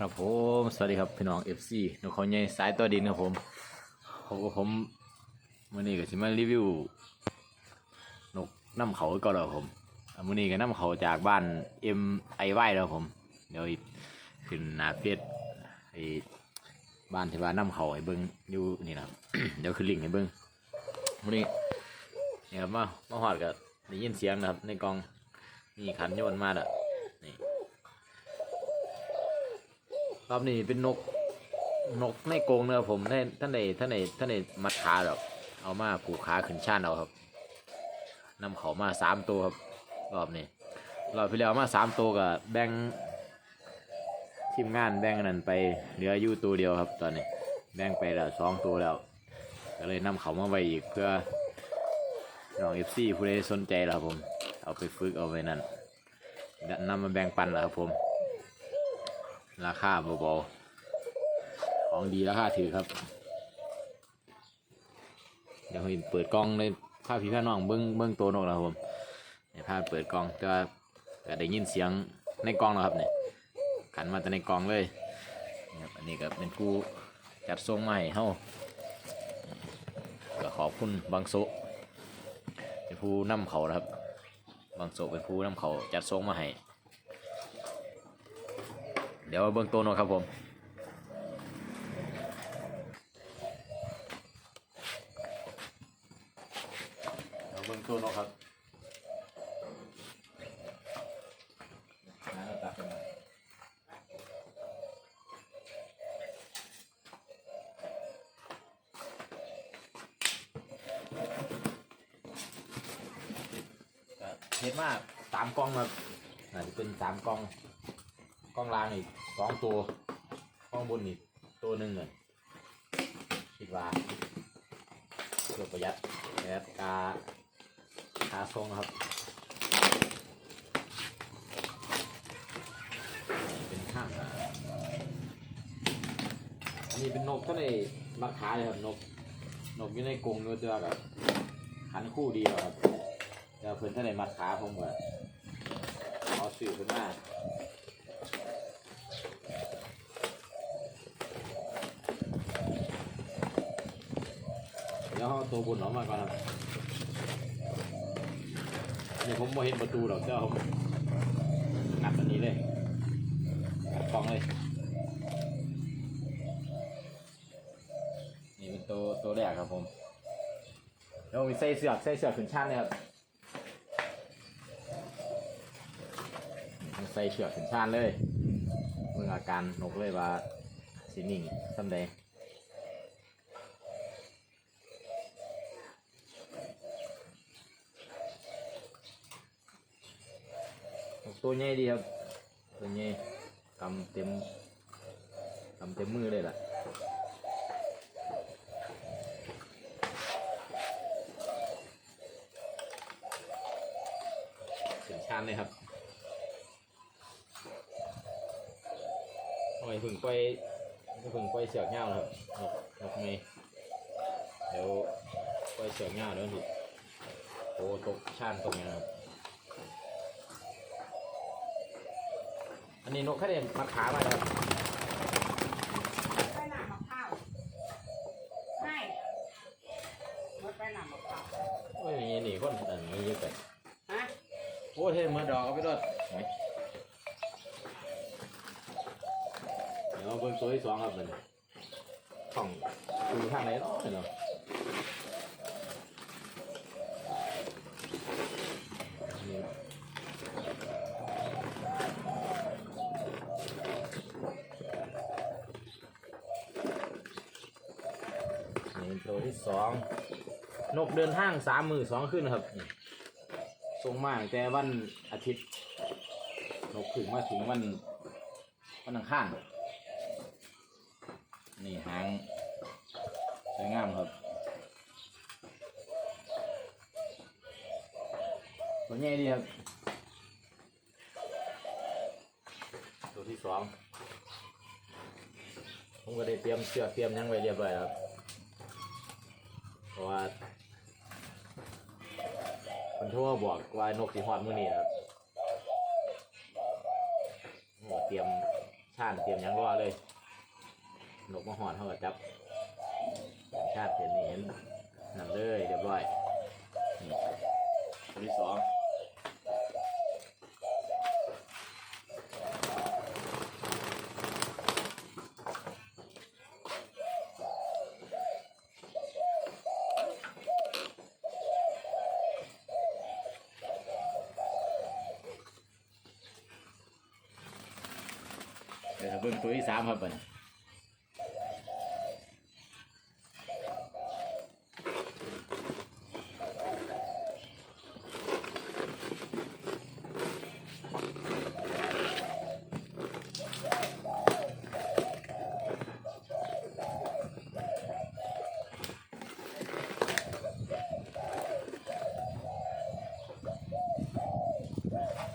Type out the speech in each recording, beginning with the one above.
ครับผมสวัสดีครับพี่น้อง FC นกเขาใหญ่สายตัวดินครับผมผมก็ผมมื่อนี้ก็สิมารีวิวนกน้ำเขาก็แล้วผมอะมื่อนี้ก็น้ำเขาจากบ้าน M I Y แล้วผม เดี๋ยวขึ้นนาเฟซไอบ้านที่ว่าน้ำเขาให้เบิ้งอยู่นี่นะครับเดี๋ยวขึ้นลิงก์ให้เบิ้งมื่อนี้นี่ครับมามาหอดก็ได้ยินเสียงนะครับ ในกองมีขันโยนมาแล้ว รอบนี้เป็นนก นกในกรงเนอะผมได้ท่านใดท่านใดท่านใดมัดขาหรอกเอามาผูกขาขึ้นชานเอาครับนำเขามาสามตัวครับรอบนี้รอบที่แล้วมาสามตัวกับแบ่งทีมงานแบ่งนั้นไปเหลืออยู่ตัวเดียวครับ ตอนนี้แบ่งไปแล้วสองตัวแล้ว ก็เลยนำเขามาไว้อีกเพื่อน้องเอฟซีผู้ใดสนใจแล้วครับผม เอาไปฝึกเอาไว้นั่นนำมาแบ่งปันแล้วครับผม ราคาเบาๆของดีราคาถือครับ เดี๋ยวผมเปิดกล้องเลยพาพี่พี่น้องเบิ้งเบิ้งตัวนกแล้วครับผมเนี่ยพาเปิดกล้องแต่ว่าก็ได้ยินเสียงในกล้องแล้วครับเนี่ยขันมาแต่ในกล้องเลยครับอันนี้ก็เป็นผู้จัดทรงให้เฮ้าก็ขอบคุณบางโซเป็นผู้นำเขานะครับบางโซเป็นผู้นำเขาจัดทรงมาให้ เดี๋ยวเบื้องต้นนะครับผมเดี๋ยวเบื้องต้นนะครับน้ำตักขึ้นมาก็เห็นมากสามกล้องครับอาจจะเป็นสามกล้อง กล้องล่างอีกสองตัวกล้องบนอีกตัวหนึ่งเลยคิดว่าเพื่อประหยัดประหยัดกาคาทรงนะครับ เป็นข้างอะอันนี้เป็นนกก็เลยราคาเลยครับนก นกอยู่ในกรงอยู่ตัวแบบขันคู่เดียวครับแต่เพิ่นถ้านได้มาขาผมก็เอาสื่อขึ้นมา เดี๋ยวเอาตัวบนออกมาก่อนครับนี่ผมไม่เห็นประตูหรอกเจ้าผมงัดอันนี้เลยงัดกล่องเลย นี่เป็นตัวตัวแรกครับผมแล้วมีใส่เสือกใส่เสือกขึ้นชั้นเลยครับใส่เสือกขึ้นชั้นเลยเมื่ออาการนกเลยว่าสินิ่งสำเดง ตัวใหญ่ดีครับ ตัวใหญ่กำเต็มกำเต็มมือเลยล่ะถึงชานเลยครับโอ้ยพึ่งไปพึ่งไปเสือกเงาครับนกนกเมย์เดี๋ยวไปเสือกเงาเดี๋ยวถูกโอ้ตกชานตรงนี้ครับ อันนี้นกแค่เด่นมัดขามาครับไปหนามะพร้าวไม่หมดไปหนามะพร้าวโอ้ยมีหนีคนอันนี้เยอะไปฮะโอ้ยเท่เมื่อดอกเอาไปรอดไหมเดี๋ยวเบิ่งตัวที่สองครับมันของดูทางไหนเนาะเนาะนี่นี่ตัว ที่สองนกเดินทางสามมือสองขึ้นครับส่งมาแต่วันอาทิตย์นกถึงมาถึงวันวันอังคารนี่หางสวยงามครับตัวใหญ่ดีครับตัวที่สองผมก็ได้เตรียมเชือกเตรียมยังไว้เรียบร้อยครับ เพราะว่าคนทั่วบอกว่านกสีหอดมือนี่ครับผมก็เตรียมชาติเตรียมหยังรอเลย นกมาหอนเขาก็จับ ชาติเตรียมนี่เห็นนั่นเลยเรียบร้อยนี่ตัวที่สอง เดี๋ยวถ้าเบิ่งตัวที่สามครับบัดนี้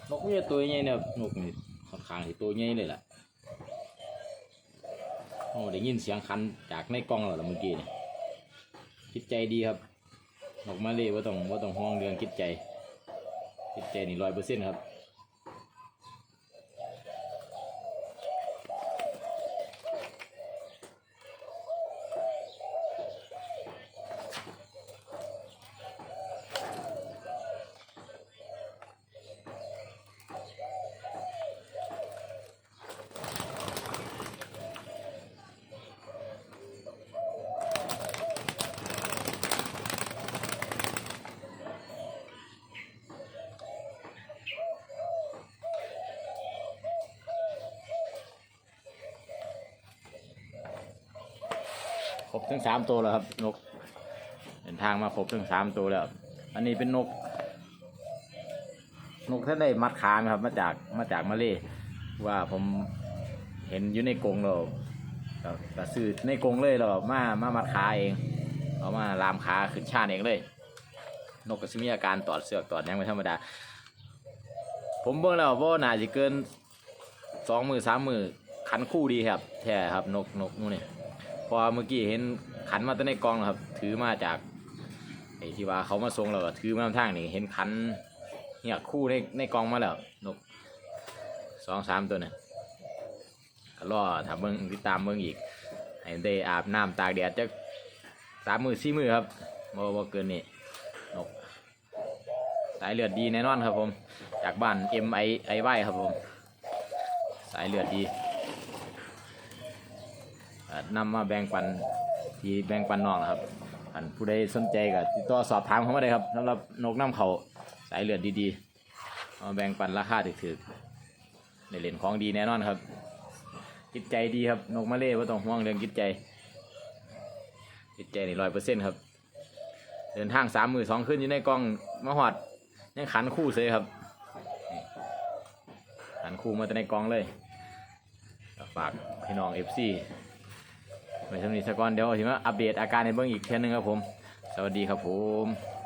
นกนี่ตัวใหญ่เนี่ยนกนี่ค่อนข้างที่ตัวใหญ่เลยล่ะโอ้ได้ยินเสียงคันจากในกล้องแล้วล่ะเมื่อกี้นี่คิดใจดีครับออกมาเลยว่าต้องว่าต้องห้องเรื่องคิดใจคิดใจนี่ร้อยเปอร์เซ็นต์ครับ ครบทั้งสามตัวแล้วครับ นกเดินทางมาครบทั้งสามตัวแล้ว อันนี้เป็นนก นกท่านได้มัดขามครับ มาจากมาจากมาเลว่าผมเห็นอยู่ในกรงเราก็ซื้อในกรงเลยเรามามามัดขาเอง เอามาลามขาขึ้นชาติเองเลย นกก็จะมีอาการตอดเสือกตอดยังเป็นธรรมดา ผมเบิ่งแล้วว่าน่าจะเกินสองมือสามมือขันคู่ดีครับ แท้ครับนกนกนู่นนี่ พอเมื่อกี้เห็นขันมาตั้งในกองแล้วครับ ถือมาจากไอ้ที่ว่าเขามาส่งเราถือมาทางนี่เห็นขันเนี่ยคู่ในในกองมาแล้วนกสองสามตัวเนี่ยก็รอถ้าเบิ่งติดตามเบิ่งอีกให้ได้อาบน้ำตากแดดจะสามมือสี่มือครับบ่บ่เกินนี่นกสายเลือดดีแน่นอนครับผม จากบ้าน M I I Y ครับผม สายเลือดดี นำมาแบ่งปันที่แบ่งปันน้องนะครับอันผู้ใดสนใจก็ติดต่อสอบถามเข้ามาได้ครับสำหรับนกน้ำเขาสายเลือดดีๆเอามาแบ่งปันราคาถึกๆในเหรียญของดีแน่นอนครับจิตใจดีครับนกมาเล่ว่าต้องห่วงเรื่องจิตใจจิตใจนี่ร้อยเปอร์เซ็นต์ครับ เดินทางสามมือสองขึ้นอยู่ในกล้องมาหอดยังขันคู่เลยครับขันคู่มาแต่ในกล้องเลยฝากพี่น้องเอฟซี ไว้สำหรับนิสกอนเดี๋ยวสิมาอัปเดตอาการในเบื้องอีกเทียนึงครับผม สวัสดีครับผม